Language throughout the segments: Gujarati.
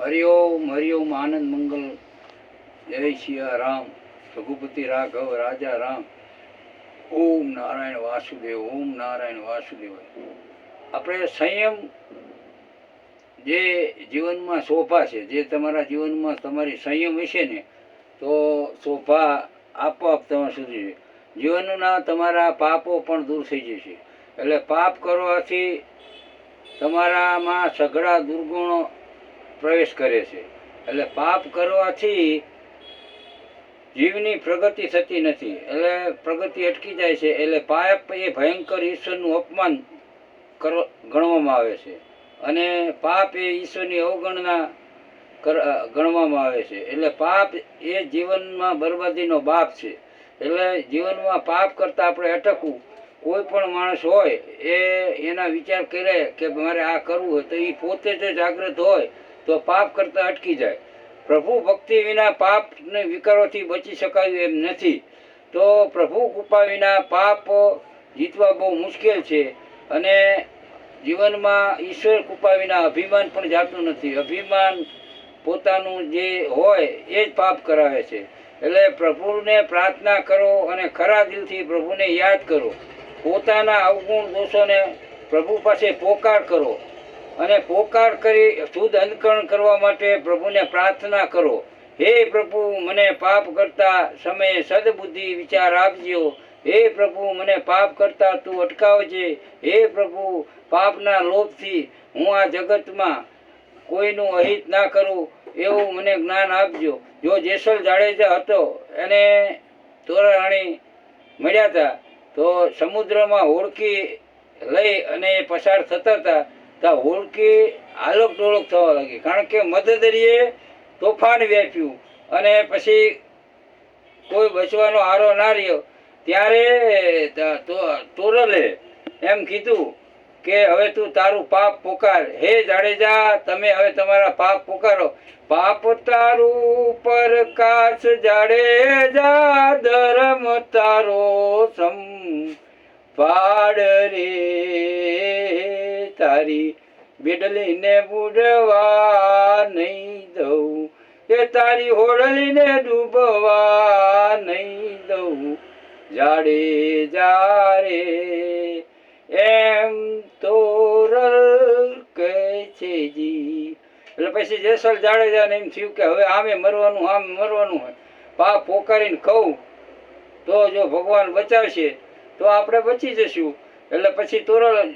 હરિઓમ હરિઓમ આનંદ મંગલ, જય સિયા રામ, રઘુપતિ રાઘવ, રાજા રામ, ઓમ નારાયણ વાસુદેવ, ઓમ નારાયણ વાસુદેવ. આપણે સંયમ જે જીવનમાં શોભા છે, જે તમારા જીવનમાં તમારી સંયમ હશે ને, તો શોભા આપોઆપ તમારા સુધી જીવનના તમારા પાપો પણ દૂર થઈ જશે. એટલે પાપ કરવાથી તમારામાં સઘળા દુર્ગુણો પ્રવેશ કરે છે. એટલે પાપ કરવાથી જીવની પ્રગતિ થતી નથી. એટલે પ્રગતિ અટકી જાય છે. એટલે પાપ એ ભયંકર ઈશ્વરનું અપમાન કર, ગણવામાં આવે છે. અને પાપ એ ઈશ્વરની અવગણના ગણવામાં આવે છે. એટલે પાપ એ જીવનમાં બરબાદીનો બાપ છે. એટલે જીવનમાં પાપ કરતાં આપણે અટકવું, કોઈ પણ માણસ હોય, એ એના વિચાર કરે કે મારે આ કરવું હોય તો એ પોતે જો જાગૃત હોય. તો પાપ કરતાં અટકી જાય. પ્રભુ ભક્તિ વિના પાપને વિકારોથી બચી શકાયું એમ નથી. તો પ્રભુ કૃપા વિના પાપ જીતવા બહુ મુશ્કેલ છે અને જીવનમાં ઈશ્વર કૃપા વિના અભિમાન પણ જાતું નથી. અભિમાન પોતાનું જે હોય એ જ પાપ કરાવે છે. એટલે પ્રભુને પ્રાર્થના કરો અને ખરા દિલથી પ્રભુને યાદ કરો. પોતાના અવગુણ દોષોને પ્રભુ પાસે પોકાર કરો. અને પોકાર કરી, શુદ્ધ અંતકરણ કરવા માટે પ્રભુને પ્રાર્થના કરો. હે પ્રભુ, મને પાપ કરતા સમયે સદબુદ્ધિ વિચાર આપજો. હે પ્રભુ, મને પાપ કરતા તું અટકાવજે. હે પ્રભુ, પાપના લોભથી હું આ જગતમાં કોઈનું અહિત ના કરું એવું મને જ્ઞાન આપજો. જો જેસલ જાડેજા હતો, એને તોરાણી મળ્યા હતા તો સમુદ્રમાં હોડકી લઈ અને પસાર થતા હતા તો હોડકી આલોક ડોળક થવા લાગી. કારણ કે મધદરીએ તોફાન વ્યાપ્યું અને પછી કોઈ બચવાનો આરો ના રહ્યો. ત્યારે તોરલે એમ કીધું કે હવે તું તારું પાપ પોકાર. હે જાડેજા, તમે હવે તમારા પાપ પોકારો. પાપ તારું પ્રકાશ જાડેજા, ધર્મ તારો સમ, પાડ રે. તારી બેડલીને બુડવા નહીં દઉં. એ તારી હોડલીને ડૂબવા નહીં દઉં. જાડે જારે એમ તોરલ કહે છે જી. એટલે પછી જેસલ જાડેજાને એમ થયું કે હવે આમે મરવાનું, આમ મરવાનું હોય. પાપ પોકારીને કહું, તો જો ભગવાન બચાવશે, તો આપણે બચી જશું. એટલે પછી તોરલ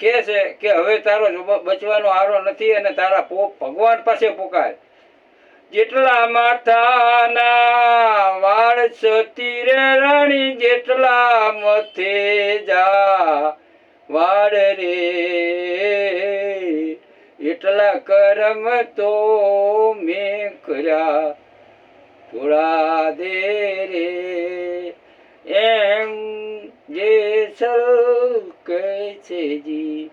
કહે છે કે હવે તારો બચવાનો આરો નથી અને તારા પો, ભગવાન પાસે પોકાય. જેટલા માથાના વાળ સતી રે રાણી, જેટલા મથે જા વાળ રે. એટલા કરમ તો મેં કર્યા. થોડા દે રે એમ જેસલ કહે છે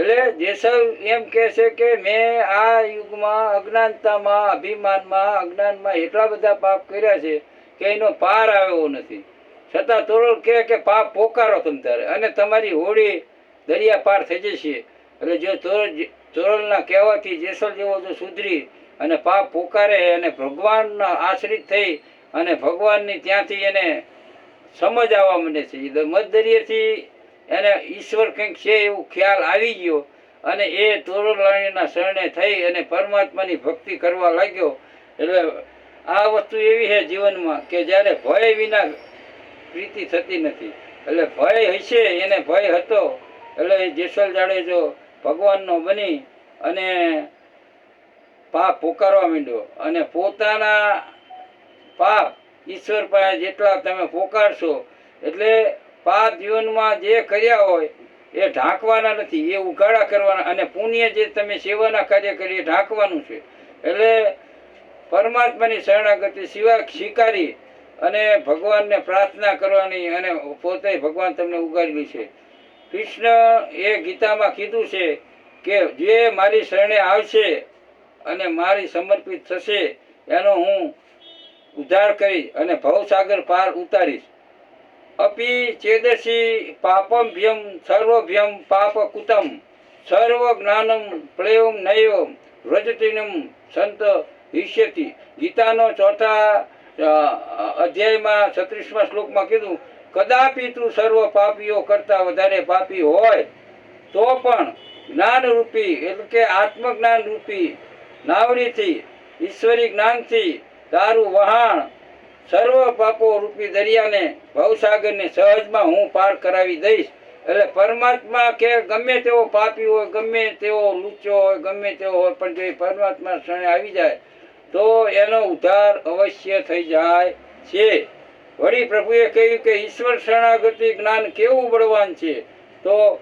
એટલે જેસલ એમ કહે છે કે મેં આ યુગમાં અજ્ઞાનતામાં, અભિમાનમાં, અજ્ઞાનમાં એટલા બધા પાપ કર્યા છે કે એનો પાર આવ્યો નથી. છતાં તોરલ કહે કે પાપ પોકારો તમ તારે. અને તમારી હોડી દરિયા પાર થઈ જશે. એટલે જો તોરલ તોરલના કહેવાથી જેસલ જેવો જો સુધરી અને પાપ પોકારે અને ભગવાનના આશ્રિત થઈ અને ભગવાનની ત્યાંથી એને સમજ આવવા માંડે છે. મધ મધદરિયેથી એને ઈશ્વર કંઈક છે એવું ખ્યાલ આવી ગયો અને એ તોરલાણીના શરણે થઈ અને પરમાત્માની ભક્તિ કરવા લાગ્યો. એટલે આ વસ્તુ એવી છે જીવનમાં કે જ્યારે ભય વિના પ્રીતિ થતી નથી. એટલે ભય હશે, એને ભય હતો. એટલે જેસલ જાડેજો ભગવાનનો બની અને પાપ પોકારવા માંડ્યો. અને પોતાના પાપ ઈશ્વર પાસે જેટલા તમે પોકારશો એટલે પાપ જીવનમાં જે કર્યા હોય એ ઢાંકવાના નથી, એ ઉઘાડા કરવાના. અને પુણ્ય જે તમે સેવાના કાર્ય કરી એ ઢાંકવાનું છે. એટલે પરમાત્માની શરણાગતિ સિવાય સ્વીકારી અને ભગવાનને પ્રાર્થના કરવાની અને પોતે ભગવાન તમને ઉગાડેલી છે. કૃષ્ણ એ ગીતામાં કીધું છે કે જે મારી શરણે આવશે અને મારી સમર્પિત થશે, એનો હું ઉદ્ધાર કરીશ અને ભવસાગર પાર ઉતારીશ. અપી ચેદસી પાપમ ભયમ સર્વભ્યમ પાપ કુતમ સર્વ જ્ઞાનમ પ્રેમ નૈવ વ્રજતિનમ સંત હિષ્યતિ ગીતાનો ચોથા અધ્યાયમાં છત્રીસમાં શ્લોકમાં કીધું કદાપી તું સર્વ પાપીઓ કરતા વધારે પાપી હોય, તો પણ જ્ઞાનરૂપી, એટલે કે આત્મજ્ઞાન રૂપી નાવડીથી ઈશ્વરી જ્ઞાનથી તારું વહાણ સર્વ પાપો રૂપી દરિયાને ભવસાગરને સહજમાં હું પાર કરાવી દઈશ. એટલે પરમાત્મા કે ગમે તેવો પાપી હોય, ગમે તેવો લૂચો હોય, ગમે તેવો હોય, પણ જો એ પરમાત્મા શરણે આવી જાય, તો એનો ઉદ્ધાર અવશ્ય થઈ જાય છે. વળી પ્રભુએ કહ્યું કે ઈશ્વર શરણાગતિ જ્ઞાન કેવું બળવાન છે? તો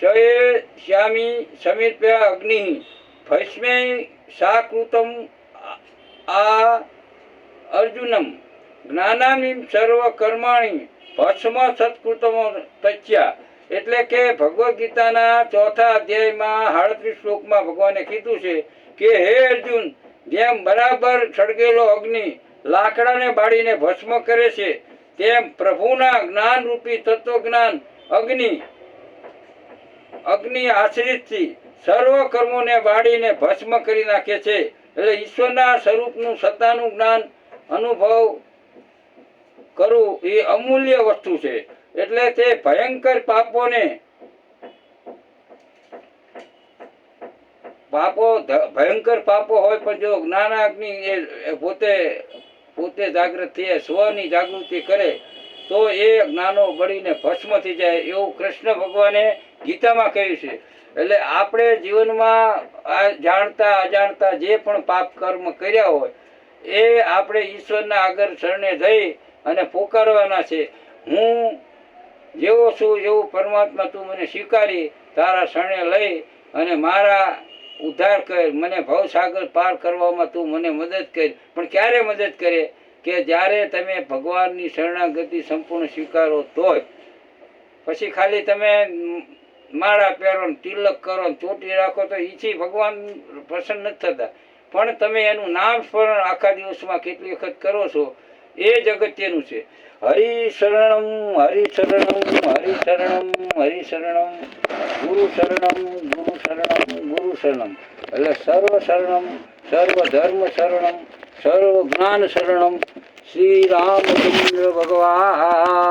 ચયે શ્યામી સમીપ્યા અગ્નિ ભસ્મે સાકૃતમ આ અર્જુનમ. જ્ઞાનાની સર્વ કર્માણી ભસ્મ સત્કૃતમો તચ્યા. એટલે કે ભગવદ્ ગીતાના ચોથા અધ્યાયમાં સાડત્રીસ શ્લોકમાં ભગવાને કીધું છે કે, હે અર્જુન, જેમ બરાબર સળગેલો અગ્નિ લાકડાને બાળીને ભસ્મ કરે છે, તેમ પ્રભુના જ્ઞાન રૂપી તત્વજ્ઞાન અગ્નિ અગ્નિ આશ્રિતથી સર્વ કર્મોને બાળીને ભસ્મ કરી નાખે છે. એટલે ઈશ્વરના સ્વરૂપનું સત્તાનું જ્ઞાન અનુભવ કરવું એ અમૂલ્ય વસ્તુ છે. એટલે તે ભયંકર પાપોને પાપો ભયંકર પાપો હોય પણ જો જ્ઞાનાગ્નિ એ પોતે પોતે જાગૃત થઈ સ્વની જાગૃતિ કરે, તો એ જ્ઞાનો બળીને ભસ્મ થઈ જાય એવું કૃષ્ણ ભગવાને ગીતામાં કહ્યું છે. એટલે આપણે જીવનમાં જાણતા, અજાણતા જે પણ પાપ કર્મ કર્યા હોય, એ આપણે ઈશ્વરના આગળ શરણે જઈ અને પોકારવાના છે. હું જેવો છું એવું પરમાત્મા તું મને સ્વીકારી, તારા શરણે લઈ અને મારા ઉદ્ધાર કર. મને ભવસાગર પાર કરવામાં તું મને મદદ કર. પણ ક્યારે મદદ કરે? કે જ્યારે તમે ભગવાનની શરણાગતિ સંપૂર્ણ સ્વીકારો તોય. પછી ખાલી તમે માળા પહેરો તિલક કરો ને ચોટી રાખો તો એથી ભગવાન પ્રસન્ન નથી થતા. પણ તમે એનું નામ સ્મરણ આખા દિવસમાં કેટલી વખત કરો છો? એ જ અગત્યનું છે. હરિ શરણમ હરિશરણમ હરિશરણમ હરિ શરણમ હરિ શરણમ ગુરુ શરણમ ગુરુ શરણમ ગુરુ શરણમ એટલે સર્વ શરણમ સર્વ ધર્મ શરણમ સર્વ જ્ઞાન શરણમ શ્રી રામચંદ્ર ભગવાન.